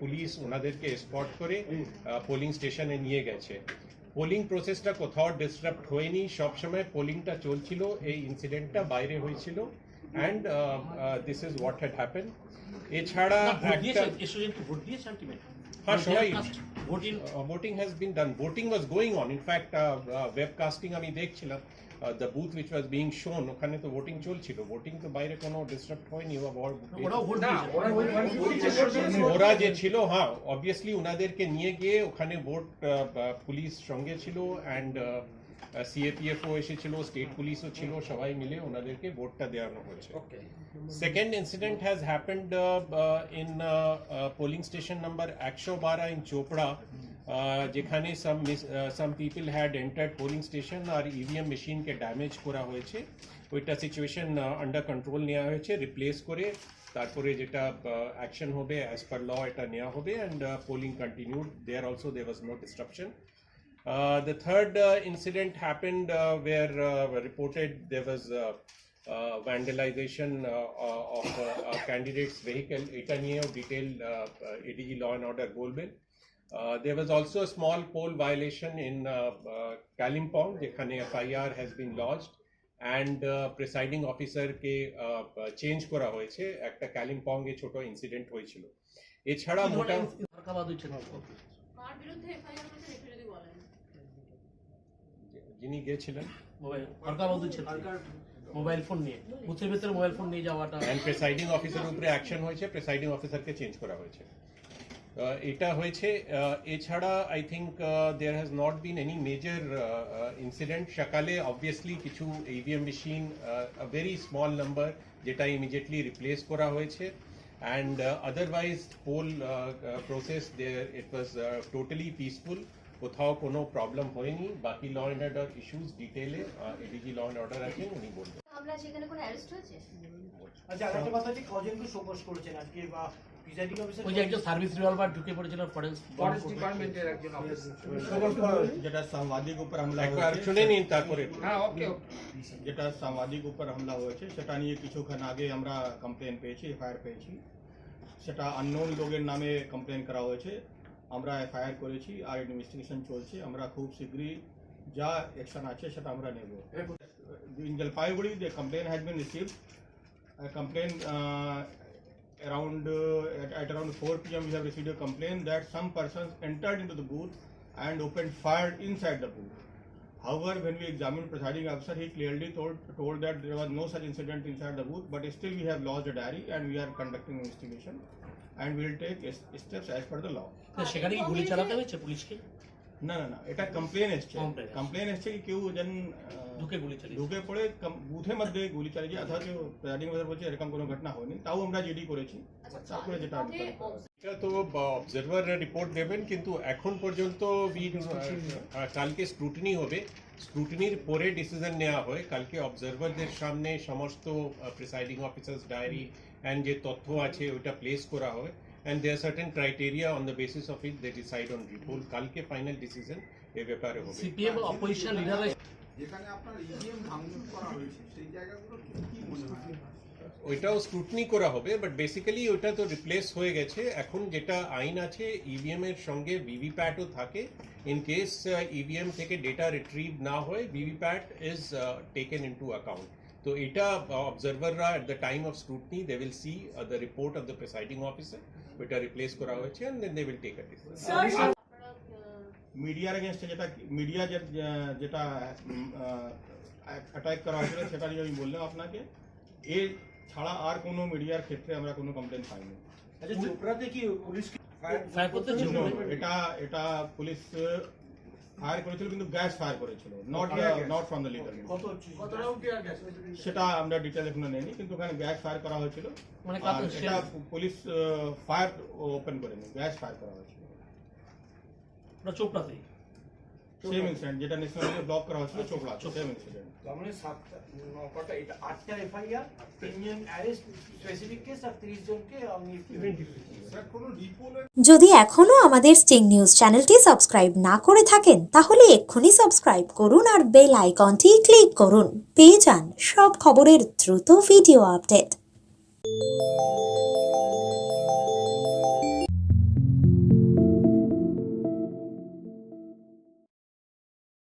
Police ওনাদেরকে spot করে polling স্টেশনে নিয়ে গেছে। পোলিং প্রসেসটা কোথাও ডিস্টার্ব হয়নি। সবসময় পোলিংটা চলছিল এই ইনসিডেন্টটা বাইরে হয়েছিল। And this is what had happen এছাড়া ভোট দিয়েছে vote uh, voting has been done. Voting was going on. In fact, uh, uh, webcasting আমি দেখছিলাম the booth which was being shown ওখানে তো ভোটিং চলছিল। ভোটিং তো বাইরে কোনো ডিস্টার্ব হয়নি বা ওরা যে ছিল হ্যাঁ অবভিয়াসলি ওনাদেরকে নিয়ে গিয়ে ওখানে ভোট পুলিশ সঙ্গে ছিল অ্যান্ড সিএপিএফও এসেছিল স্টেট পুলিশও ছিল সবাই মিলে ওনাদেরকে ভোটটা দেওয়ানো হয়েছে। Uh, uh, in uh, uh, polling station number একশো বারা Chopra. Uh, যেখানে uh, some people had entered polling station আর ইভিএম মেশিন কে ড্যামেজ করা হয়েছে। ওইটা সিচুয়েশন আন্ডার কন্ট্রোল নেওয়া হয়েছে রিপ্লেস করে তারপরে যেটা অ্যাকশন হবে অ্যাজ পার ল এটা নেওয়া হবে and polling continued there also they was no distraction Uh, the third uh, incident happened uh, where uh, reported there was uh, uh, vandalization uh, uh, of uh, a candidate's vehicle. এটা নিয়েও detailed uh, uh, ADG Law and Order বলবেন Uh, there was also a small poll violation in uh, uh, Kalimpong, যেখানে FIR has been lodged and uh, presiding officer K uh, change করা হয়েছে একটা কালিম্পং এ ছোট incident হয়েছিল এছাড়া মোটা যিনি গিয়েছিলেন মোবাইল ফোন নিয়ে বুথের ভেতরে মোবাইল ফোন নিয়ে যাওয়াটা। অ্যান্ড প্রেসাইডিং অফিসার উপরে অ্যাকশন হয়েছে প্রেসাইডিং অফিসারকে চেঞ্জ করা হয়েছে। এটা হয়েছে এছাড়া I think there has not been any major incident সকালে অবভিয়াসলি কিছু EVM machine very small number যেটা ইমিডিয়েটলি রিপ্লেস করা হয়েছে। And otherwise poll process there it was totally peaceful কোথাও কোনো প্রবলেম হয়নি। বাকি ল অ্যান্ড অর্ডার ইস্যুস ডিটেলে এডিজি ল অ্যান্ড অর্ডার আছেন উনি বলবেন। আমরা সেখানে কোনো অ্যারেস্ট হয়েছে? আচ্ছা আরেকটা কথা হচ্ছে কজনকে শোকস করেছেন আজকে বা প্রিজাইডিং অফিসার ওই যে একজন সার্ভিস রিভলভার ঢুকে পড়েছিল ফরেস্ট ফরেস্ট ডিপার্টমেন্টের একজন অফিসার যেটা সাংবাদিক উপর হামলা হয়েছে শুনে নিন তারপরে। হ্যাঁ ওকে ওকে যেটা সাংবাদিক উপর হামলা হয়েছে সেটা নিয়ে কিছুক্ষণ আগে আমরা কমপ্লেন পেয়েছি এফআইআর পেয়েছি। সেটা আননোন লোকের নামে কমপ্লেন করা হয়েছে। আমরা এফআইআর করেছি আর ইনভেস্টিগেশন চলছে আমরা খুব শীঘ্রই যা অ্যাকশন আছে সেটা আমরা নেব in Jalpaiguri, the complaint has been received. A complaint uh, around uh, at, at around 4 p.m. we have received a complaint that some persons entered into the booth and opened fire inside the booth. However, when we examined presiding officer, he clearly told told that there was no such incident inside the booth. But still, we have lodged a diary and we are conducting investigation, And we will take s- steps as per the law. তো সেখানে কি গুলি চালাতে হয়েছে পুলিশকে? না না না এটা কমপ্লেন এসছে। কমপ্লেন এসছে। কি কেউ যেন ঢুকে গুলি চালিয়েছে। ঢুকে পড়ে বুথের মধ্যে গুলি অফিসার বলছে এরকম কোনো ঘটনা হয়নি। তাও আমরা জিডি করেছি। আচ্ছা তারপরে যেটা এটা তো অবজারভার রিপোর্ট দেবেন কিন্তু এখন পর্যন্ত কালকে স্ক্রুটিনি হবে। স্ক্রুটিনির পরে ডিসিশন নেওয়া হয়। কালকে অবজারভারদের সামনে সমস্ত প্রিসাইডিং অফিসার্স ডায়েরি অ্যান্ড যে তথ্য আছে ওইটা প্লেস করা হয় and there certain criteria on the basis of it they decide on report কালকে ফাইনাল ডিসিশন এ ব্যাপারে হবে। সিপিএম অপোজিশন লিডাররা যেখানে আপনার ইভিএম ভাঙচুর করা হয়েছে সেই জায়গাগুলো কি মনে হয়? ওইটাও স্ক্রুটনি করা হবে বাট বেসিক্যালি ওইটা তো রিপ্লেস হয়ে গেছে। এখন যেটা আইন আছে ইভিএম এর সঙ্গে ভিভিপ্যাটও থাকে। ইন কেস ইভিএম থেকে ডেটা রিট্রিভ না হয় VVPAT is taken into account তো এটা অবজারভাররা at the time of scrutiny they will see the report of the presiding officer ওইটা রিপ্লেস করা হয়েছে and then they will take a decision মিডিয়ার এগেনস্টে যেটা মিডিয়া যেটা অ্যাটাক করা হয়েছিল সেটা নিয়ে আমি বললাম আপনাকে এ ছাড়া আর কোনো মিডিয়ার ক্ষেত্রে আমরা কোনো কমপ্লেন পাইনি আচ্ছা চোপড়াতে কি পুলিশ এটা এটা পুলিশ ফায়ার করেছিল কিন্তু গ্যাস ফায়ার করেছিল। Not not from the litre কত কত রাউন্ড টিয়ার গ্যাস সেটা আমরা ডিটেল এখনও নেইনি কিন্তু ওখানে গ্যাস ফায়ার করা হয়েছিল। মানে আর সেটা পুলিশ ফায়ার ওপেন করেনি গ্যাস ফায়ার করা হয়েছিল। ওটা চোপড়াতেই। সেম ইনসিডেন্ট যেটা ন্যাশনাল ব্লক করা হয়েছিল চোপড়া সেম ইনসিডেন্ট তার মানে সাতটা ন- কটা এটা আটটা এফআইআর তিনজন অ্যারেস্ট স্পেসিফিক কেস আর তিরিশ জনকে যদি এখনও আমাদের স্টিং নিউজ চ্যানেলটি সাবস্ক্রাইব না করে থাকেন তাহলে এক্ষুনি সাবস্ক্রাইব করুন আর বেল আইকনটি ক্লিক করুন। পেয়ে যান সব খবরের দ্রুত ভিডিও আপডেট